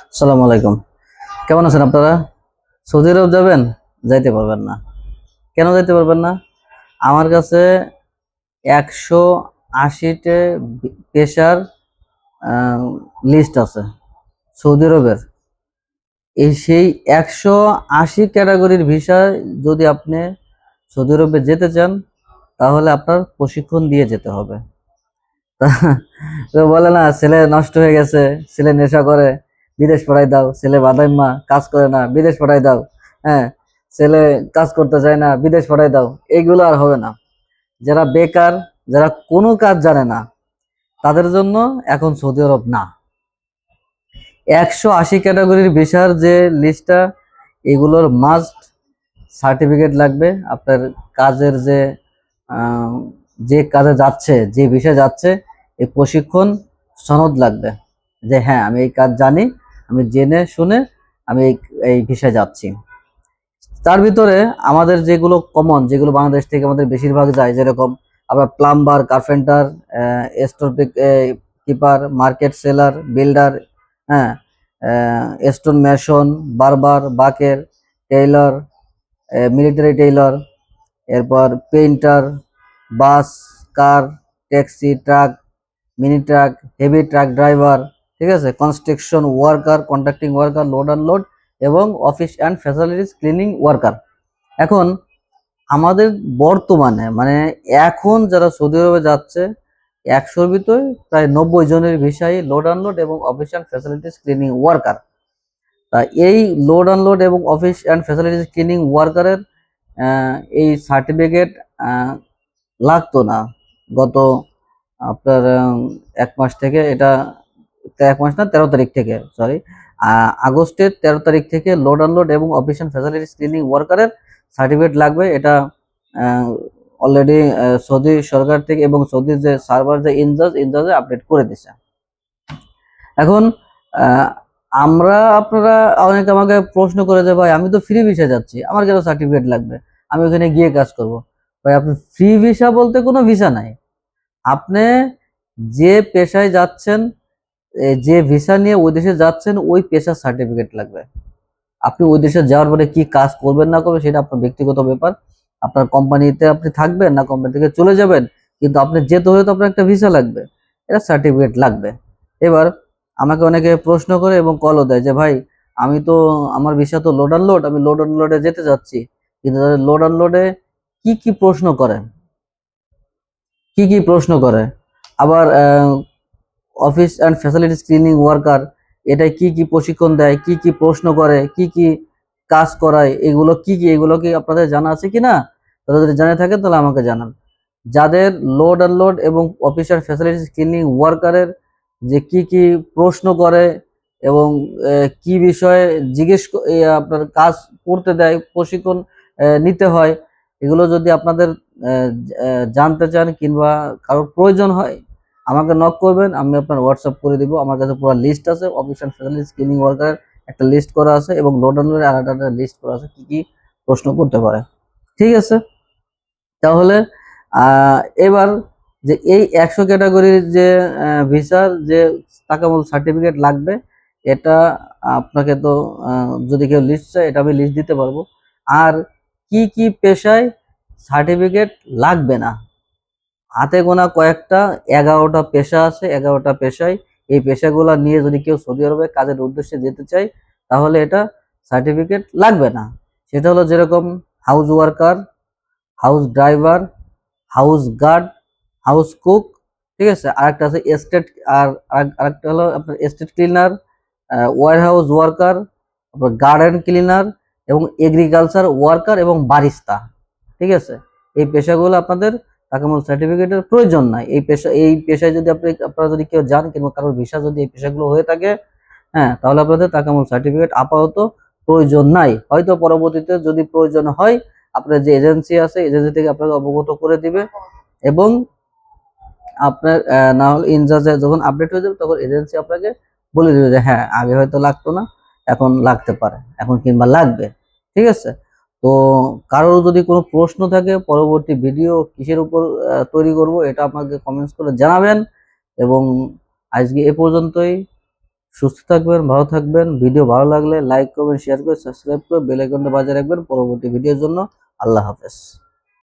আসসালামু আলাইকুম। কেমন আছেন আপনারা? সৌদি আরব যাবেন? যাইতে পারবেন না। কেন যাইতে পারবেন না? আমার কাছে একশো আশিটে পেশার লিস্ট আছে সৌদি আরবের। এই সেই একশো আশি ক্যাটাগরির ভিসা যদি আপনি সৌদি আরবে যেতে চান, তাহলে আপনার প্রশিক্ষণ দিয়ে যেতে হবে। বলে না, ছেলে নষ্ট হয়ে গেছে, ছেলে নেশা করে। বিদেশ পাঠাই দাও, ছেলে বাদাইম্মা কাজ করে না, বিদেশ পাঠাই দাও হ্যাঁ ছেলে কাজ করতে চায় না, বিদেশ পাঠাই দাও এইগুলো আর হবে না। যারা বেকার, যারা কোনো কাজ জানে না, তাদের জন্য এখন সৌদি আরব না। একশো আশি ক্যাটাগরির ভিসার যে লিস্টটা, এগুলোর মাস্ট সার্টিফিকেট লাগবে। আপনার কাজের যে যে কাজে যাচ্ছে, যে বিষয়ে যাচ্ছে এই প্রশিক্ষণ সনদ লাগবে। যে হ্যাঁ আমি এই কাজ জানি আমি জেনে শুনে আমি এই ভিসায় যাচ্ছি। তার ভিতরে আমাদের যেগুলো কমন যেগুলো বাংলাদেশ থেকে আমাদের বেশিরভাগ যায়, যেরকম আমরা plumber carpenter store keeper market seller builder হ্যাঁ stone mason barber baker tailor military tailor এরপর painter bus car taxi truck mini truck heavy truck driver ঠিক আছে? Construction worker contracting worker load unload এবং office and facilities cleaning worker এখন আমাদের বর্তমানে মানে এখন যারা সৌদি আরবে যাচ্ছে, একশোর ভিতরে প্রায় নব্বই জনের ভিসায় লোড আনলোড এবং office and facilities cleaning worker তা এই লোড আনলোড এবং অফিস অ্যান্ড ফ্যাসিলিটিস ক্লিনিং ওয়ার্কারের এই সার্টিফিকেট লাগতো না। গত, আপনার এক মাস থেকে এটা এক মাস না, তেরো তারিখ থেকে সরি আগস্টের তেরো তারিখ থেকে লোড আনলোড এবং অফিস ফ্যাসিলিটি ক্লিনিং ওয়ার্কারের সার্টিফিকেট লাগবে। এটা অলরেডি সৌদি সরকার থেকে এবং সৌদির যে সার্ভার যে ইনচার্জ ইনচার্জে আপডেট করে দিছে। এখন আমরা, আপনারা অনেকে আমাকে প্রশ্ন করে যে, ভাই, আমি তো ফ্রি ভিসা যাচ্ছি, আমার কেন সার্টিফিকেট লাগবে? আমি ওখানে গিয়ে কাজ করব। ভাই, আপনি ফ্রি ভিসা বলতে কোনো ভিসা নাই। আপনি যে পেশায় যাচ্ছেন যে ভিসা নিয়ে ওই দেশে যাচ্ছেন, ওই পেশার সার্টিফিকেট লাগবে। আপনি ওই দেশে যাওয়ার পরে কি কাজ করবেন, না করবেন, সেটা আপনার ব্যক্তিগত ব্যাপার। আপনার কোম্পানিতে আপনি থাকবেন, না কোম্পানি থেকে চলে যাবেন, কিন্তু আপনি যেতে হলে তো আপনার একটা ভিসা লাগবে। এটা সার্টিফিকেট লাগবে। এবার আমাকে অনেকে প্রশ্ন করে এবং কলও দেয় যে, ভাই, আমি তো, আমার ভিসা তো লোড আনলোড আমি লোড আনলোডে যেতে যাচ্ছি। কিন্তু লোড আনলোডে কি কি প্রশ্ন করে? কি কি প্রশ্ন করে? আবার office and facilities cleaning worker এটাই কি কি প্রশিক্ষণ দেয়, কি কি প্রশ্ন করে, কি কি কাজ করায়, এগুলো কি কি, এগুলো কি আপনাদের জানা আছে কি না? তারা যদি জানে থাকে তাহলে আমাকে জানান। যাদের লোড আনলোড এবং অফিস অফিসার ফ্যাসিলিটিস ক্লিনিং ওয়ার্কারের যে কি কি প্রশ্ন করে এবং কি বিষয়ে জিজ্ঞেস আপনার কাজ করতে দেয়, প্রশিক্ষণ নিতে হয়, এগুলো যদি আপনাদের জানতে চান কিংবা কারোর প্রয়োজন হয় আমাকে নক করবেন, আমি আপনার হোয়াটসঅ্যাপ করে দিব। আমার কাছে পুরো লিস্ট আছে অফিসার ফ্যাসিলিটিস ক্লিনিং ওয়ার্কারের একটা লিস্ট করা আছে এবং লোড আনলোডের আলাদা আলাদা লিস্ট করা আছে, কি কি প্রশ্ন করতে পারে। ঠিক আছে? তাহলে এবার যে এই একশো ক্যাটাগরির যে ভিসার যে তাকামূল সার্টিফিকেট লাগবে, এটা আপনাকে তো যদি কেউ লিস্ট চায়, এটা আমি লিস্ট দিতে পারব। আর কি কি পেশায় সার্টিফিকেট লাগবে না? হাতে গোনা কয়েকটা, এগারোটা পেশা আছে, এগারোটা পেশায়। এই পেশাগুলো নিয়ে যদি কেউ সৌদি আরবে কাজের উদ্দেশ্যে যেতে চায়, তাহলে এটা সার্টিফিকেট লাগবে না। সেটা হলো যেরকম house worker house driver house guard house cook ঠিক আছে? আরেকটা আছে এস্টেট আর আরেক- আরেকটা হলো আপনার estate cleaner warehouse worker আপনার গার্ডেন ক্লিনার এবং এগ্রিকালচার ওয়ার্কার এবং বারিস্তা ঠিক আছে? এই পেশাগুলো আপনাদের তাকামূল সার্টিফিকেটের প্রয়োজন নাই। এই পেশা, এই পেশায় যদি আপনি, আপনারা যদি কেউ যান কিংবা কারোর ভিসা যদি এই পেশাগুলো হয়ে থাকে হ্যাঁ তাহলে আপনাদের তাকামূল সার্টিফিকেট আপাতত প্রয়োজন নাই। হয়তো পরবর্তীতে যদি প্রয়োজন হয়, আপনার যে এজেন্সি আছে এজেন্সি থেকে আপনাকে অবগত করে দিবে এবং আপনার না হলে ইনচার্জে যখন আপডেট হয়ে যাবে, তখন এজেন্সি আপনাকে বলে দেবে যে হ্যাঁ আগে হয়তো লাগতো না, এখন লাগতে পারে, এখন কিংবা লাগবে। ঠিক আছে? তো কারোর যদি কোনো প্রশ্ন থাকে, পরবর্তী ভিডিও কিসের উপর তৈরি করব এটা আপনাকে কমেন্টস করে জানাবেন। এবং আজকে এ পর্যন্তই। সুস্থ থাকবেন, ভালো থাকবেন। ভিডিও ভালো লাগলে লাইক করবেন শেয়ার করে সাবস্ক্রাইব করে বেল আইকনটা রাখবেন পরবর্তী ভিডিওর জন্য। আল্লাহ হাফেজ।